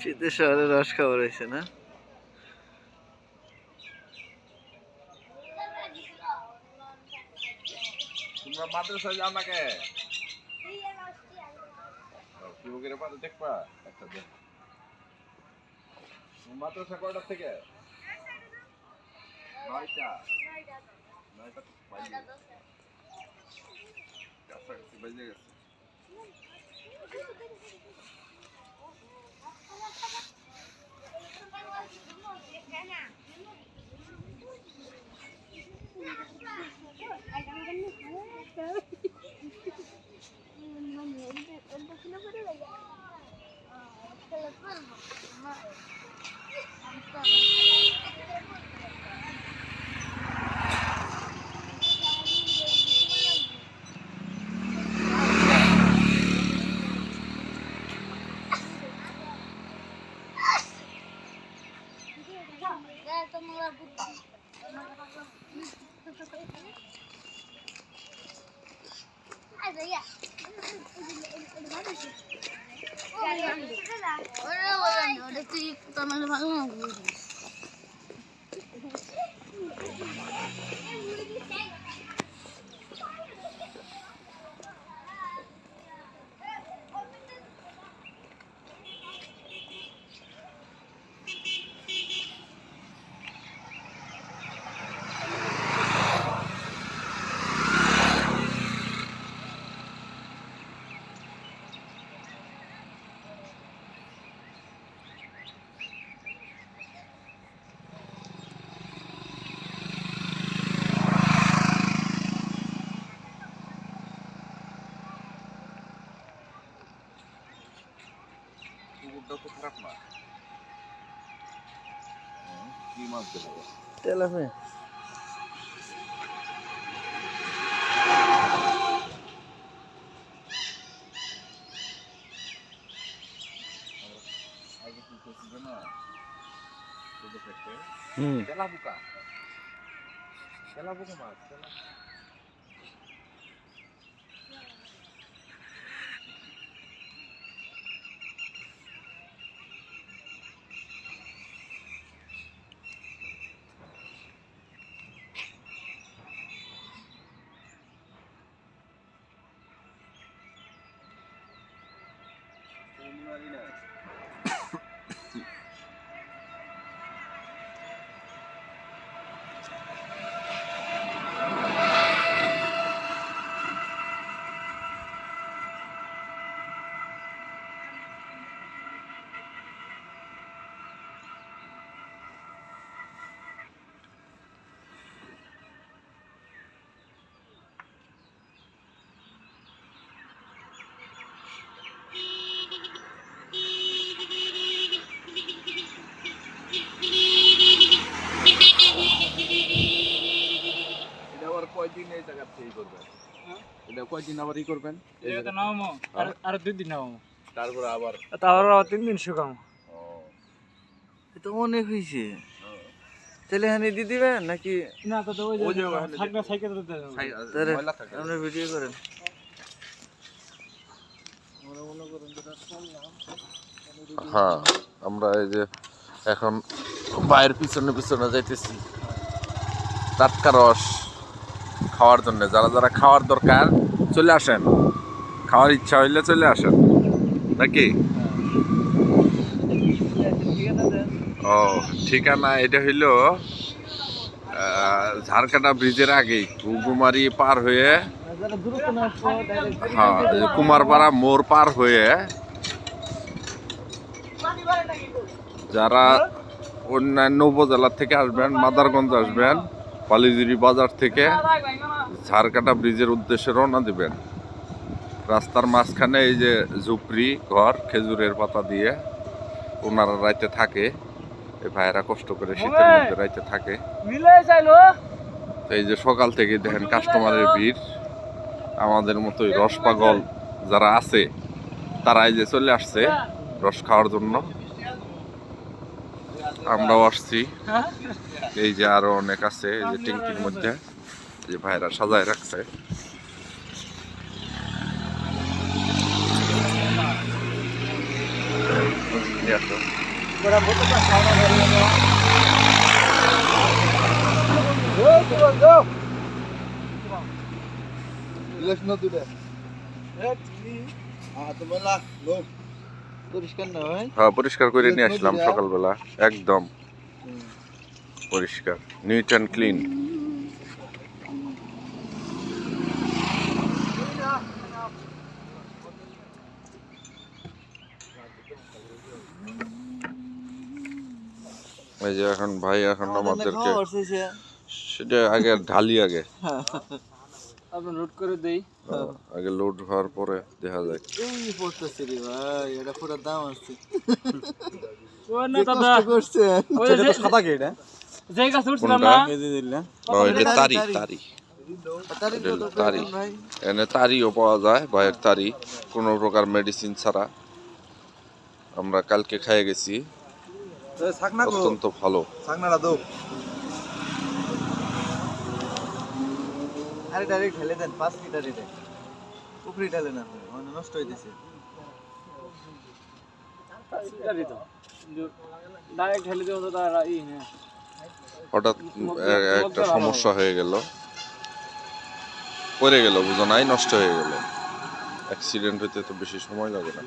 শীতের শহরে রস খাবার হয়েছে না? তোমরা মাদ্রাসায় যাও না দেখবা, একটা মাদ্রাসা কয়টার থেকে? নয়টা। নয়টা গেছে। কাছাকাছি বাজে গেছে কুকুরটা তো খারাপ না। কি মাছ দেবো তেলাপে আগে কি করছিল না? ছোট থেকে। হুম। তেলাপুকা? তেলাপুকা মাছ তেলা এটা আবার কয়দিন এই জায়গা থেকে করবেন। এটা কয়দিন আবার ই করবেন? এটা তো আর আর দুই দিন নামাবো। তারপরে আবার তারপর তিন দিন শুকাবো। ও, অনেক হয়েছে তাহলে হানি দিয়ে দিবেন নাকি না তো ওই ওই যে যে ওখানে যে- থাকবে সাইকেল দিতে হবে। ছাই- তাহলে ময়লা থাকে। আমরা ভিডিও করেন। হ্যাঁ আমরা এই যে এখন বাইরের পিছনে পিছনে যাইতেছি। টাটকা রস। খাওয়ার জন্য, যারা যারা খাওয়ার দরকার, চলে আসেন। খাওয়ার ইচ্ছা হইলে চলে আসেন। নাকি? ও, ঠিকানা এটা হইল ঝাড়কাটা ব্রিজের আগেই, ঘুঘুমারি পার হয়ে হ্যাঁ কুমারপাড়া মোড় পার হয়ে, যারা অন্যান্য উপজেলা থেকে আসবেন, মাদারগঞ্জ আসবেন পালিজুরি বাজার থেকে ঝাড়কাটা ব্রিজের উদ্দেশ্যে রওনা দিবেন। রাস্তার মাঝখানে এই যে ঝুপড়ি ঘর খেজুরের পাতা দিয়ে ওনারা রাইতে থাকে। এই ভাইয়েরা কষ্ট করে শীতের মধ্যে রাইতে থাকে। এই যে সকাল থেকে দেখেন কাস্টমারের ভিড়। আমাদের মতোই রস পাগল যারা আছে তারা এই যে চলে আসছে রস খাওয়ার জন্য। আমরাও আসছি। এই যে আরও অনেক আছে এই যে টিঙ্কির মধ্যে। এই যে ভাইরা সাজায় রাখছে। ওই হ্যাঁ পরিষ্কার হয় হ্যাঁ করে নিয়ে আসলাম সকালবেলা। একদম। পরিষ্কার। নিট অ্যান্ড ক্লিন এই যে এখন ভাই এখন আমাদেরকে সেটা আগে ঢালি আগে। আপনি নোট করে দেই। আগে লোড হওয়ার পরে দেখা যায় এই পড়তেছে রে ভাই এটা পুরো দাম আছে। ওই না দাদা কষ্ট করছেন ওই যে সাদা গেট যে গাছ উঠছিলাম না? কেজি দিলাম ও, এটা তারি তারি। তারি। এটা এনে তারিও পাওয়া যায় ভাইয়ের তারি। কোনো প্রকার মেডিসিন ছাড়া। আমরা কালকে খাইয়ে গেছি। অত্যন্ত ভালো ছাকনাটা দাও আরে ডাইরেক্ট ঢেলে দেন, পাঁচ লিটারই দেন। উপরে ঢেলে না মানে নষ্ট হয়ে গেছে তো হঠাৎ একটা সমস্যা হয়ে গেল। পড়ে গেল, বুঝো নাই, নষ্ট হয়ে গেল। অ্যাক্সিডেন্ট হইতে তো বেশি সময় লাগে না।